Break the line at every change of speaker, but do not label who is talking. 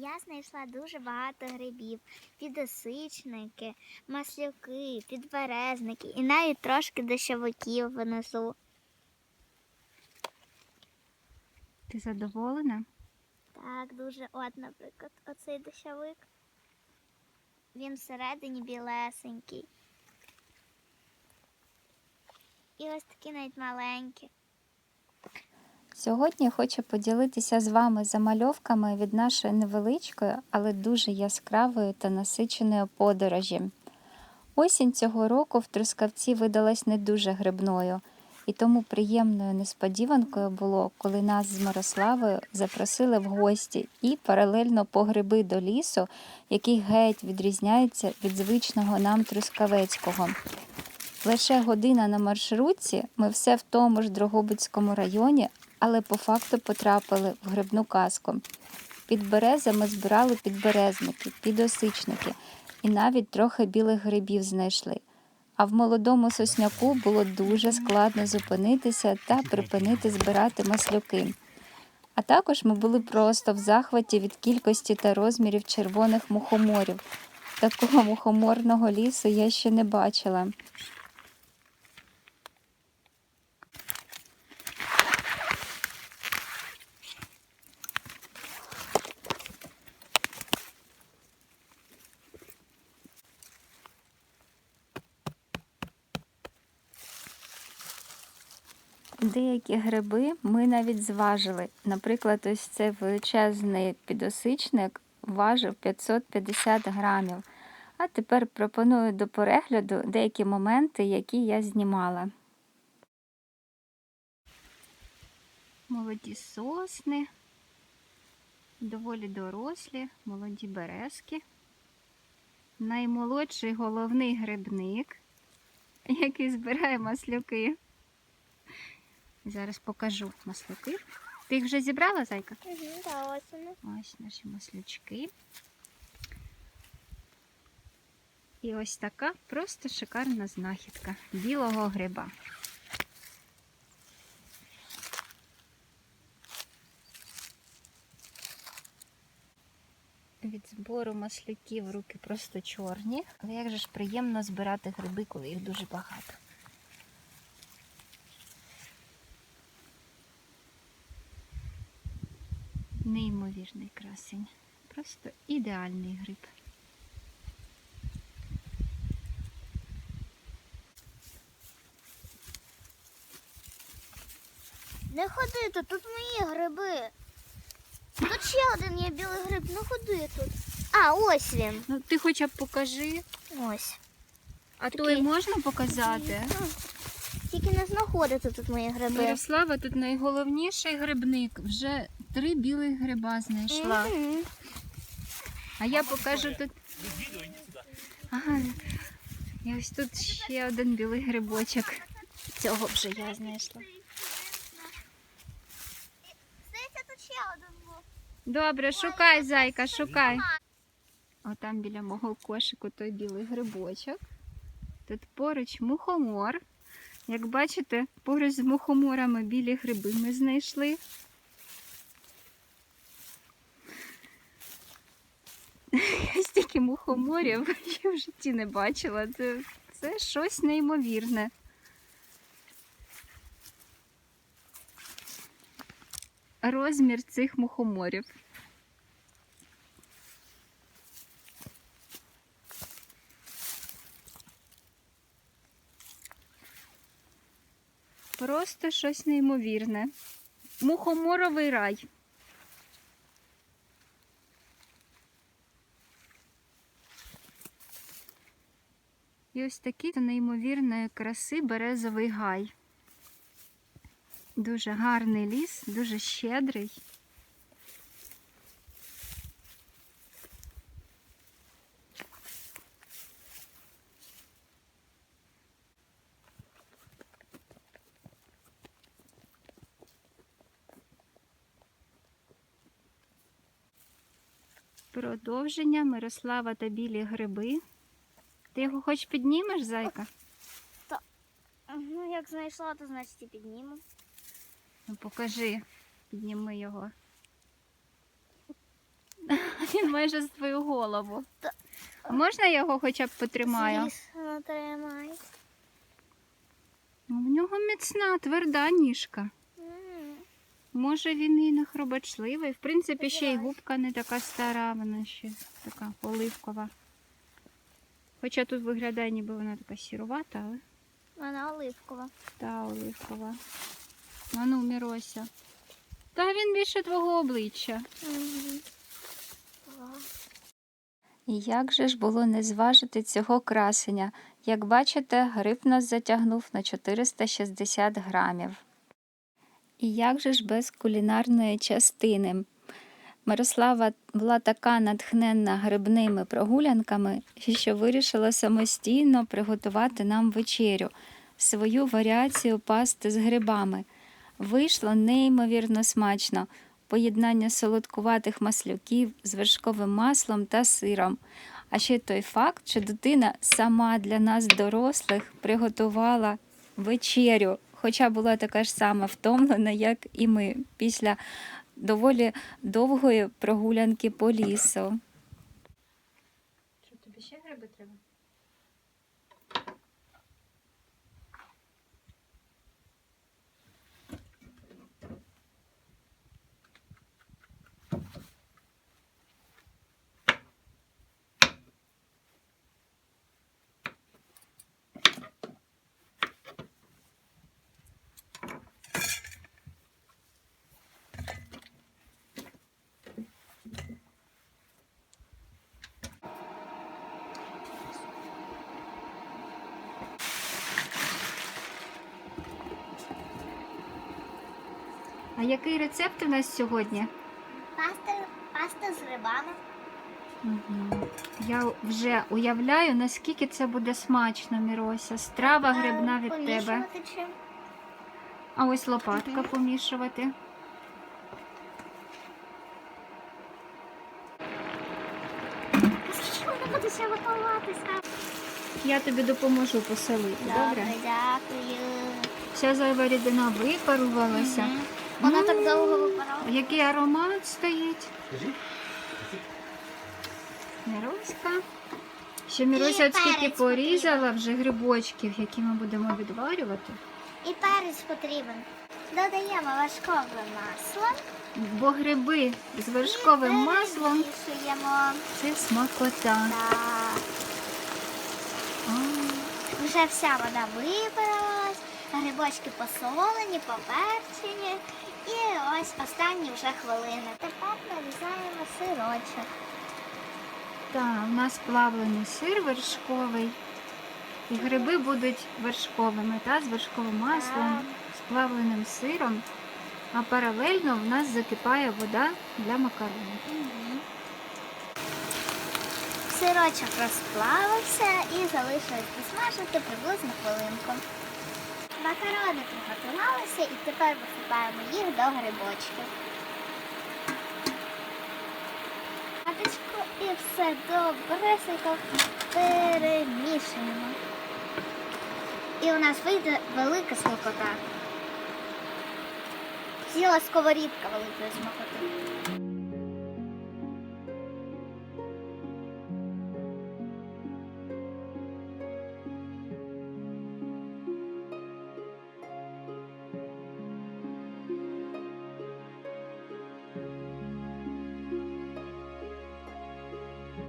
Я знайшла дуже багато грибів: підосичники, маслюки, підберезники і навіть трошки дощовиків внизу.
Ти задоволена?
Так, дуже от, наприклад, оцей дощовик. Він всередині білесенький. І ось такі навіть маленькі.
Сьогодні хочу поділитися з вами замальовками від нашої невеличкої, але дуже яскравої та насиченої подорожі. Осінь цього року в Трускавці видалась не дуже грибною, і тому приємною несподіванкою було, коли нас з Мирославою запросили в гості і паралельно по гриби до лісу, який геть відрізняється від звичного нам Трускавецького. Лише година на маршрутці, ми все в тому ж Дрогобицькому районі, але по факту потрапили в грибну казку. Під березами збирали підберезники, підосичники і навіть трохи білих грибів знайшли. А в молодому сосняку було дуже складно зупинитися та припинити збирати маслюки. А також ми були просто в захваті від кількості та розмірів червоних мухоморів. Такого мухоморного лісу я ще не бачила. Деякі гриби ми навіть зважили. Наприклад, ось цей величезний підосичник важив 550 грамів. А тепер пропоную до перегляду деякі моменти, які я знімала. Молоді сосни, доволі дорослі, молоді березки. Наймолодший головний грибник, який збирає маслюки. Зараз покажу маслюки. Ти їх вже зібрала, зайка?
Угу, та ось вони.
Ось наші маслючки. І ось така просто шикарна знахідка білого гриба. Від збору маслюків руки просто чорні. Але як же ж приємно збирати гриби, коли їх дуже багато. Неймовірний красень. Просто ідеальний гриб.
Не ходи тут, тут мої гриби. Тут ще один є білий гриб, не ходи тут. А, ось він.
Ну, ти хоча б покажи,
Ось.
а
Такий.
той можна показати?
Ну, Тільки не знаходити тут мої гриби.
Мирослава тут найголовніший грибник. Вже три білих гриба знайшла. А я покажу тут. Ага. І ось тут ще один білий грибочок. Цього вже я знайшла.
Здається, тут ще один був.
Добре, шукай, зайка, шукай. Отам біля мого кошику той білий грибочок. Тут поруч мухомор. Як бачите, поруч з мухоморами білі гриби ми знайшли. Я стільки мухоморів я в житті не бачила. Це, це щось неймовірне. Розмір цих мухоморів. Просто щось неймовірне. Мухоморовий рай. І ось такий неймовірної краси березовий гай. Дуже гарний ліс, дуже щедрий. Продовження Мирослава та білі гриби. Ти його хоч піднімеш, зайка?
Ну, як знайшла, то значить і підніму.
Ну, покажи, підніми його. Він майже з твою голову.
Та-
А можна я його хоча б потримаю?
Звісно, тримай.
У нього міцна, тверда ніжка. Може він і не хробачливий. В принципі, ще й губка не така стара, вона ще така оливкова. Хоча тут виглядає, ніби вона така сірувата, але
Вона оливкова.
та оливкова. А ну, Мірося. Та він більше твого обличчя. І як же ж було не зважити цього красення? Як бачите, гриб нас затягнув на 460 грамів. І як же ж без кулінарної частини? Мирослава була така натхненна грибними прогулянками, що вирішила самостійно приготувати нам вечерю, свою варіацію пасти з грибами. Вийшло неймовірно смачно поєднання солодкуватих маслюків з вершковим маслом та сиром. А ще той факт, що дитина сама для нас, дорослих, приготувала вечерю, хоча була така ж сама втомлена, як і ми, після доволі довгої прогулянки по лісу. А який рецепт у нас сьогодні?
Паста, паста з грибами.
Угу. Я вже уявляю, наскільки це буде смачно, Мірося. Страва грибна
Е,
від тебе.
чим?
А ось лопатка
Мгм.
помішувати.
Вона буде ще готуватися?
Я тобі допоможу поселити, добре?
дякую.
Вся зайва рідина випарувалася.
Мгм. Вона так довго випарала.
Який аромат стоїть? Міроська. Ще Мірося от скільки
перець
порізала вже грибочків, які ми будемо відварювати.
І перець потрібен. Додаємо вершкове масло.
Бо гриби з вершковим
і
маслом
перемішуємо.
це смакота.
Так. Вже вся вода випарилась, грибочки посолені, поперчені. І ось останні вже хвилини. Тепер нарізаємо сирочок.
Так, у нас плавлений сир вершковий. І гриби будуть вершковими, та, з вершковим маслом, з плавленим сиром. А паралельно в нас закипає вода для макаронів.
Мгм. Сирочок розплавився і залишилось посмажити приблизно хвилинку. Макарони приготувалися і тепер висипаємо їх до грибочків. Каточку і все добресенько перемішуємо. І у нас вийде велика смакота. Ціла сковорідка великої смакоти.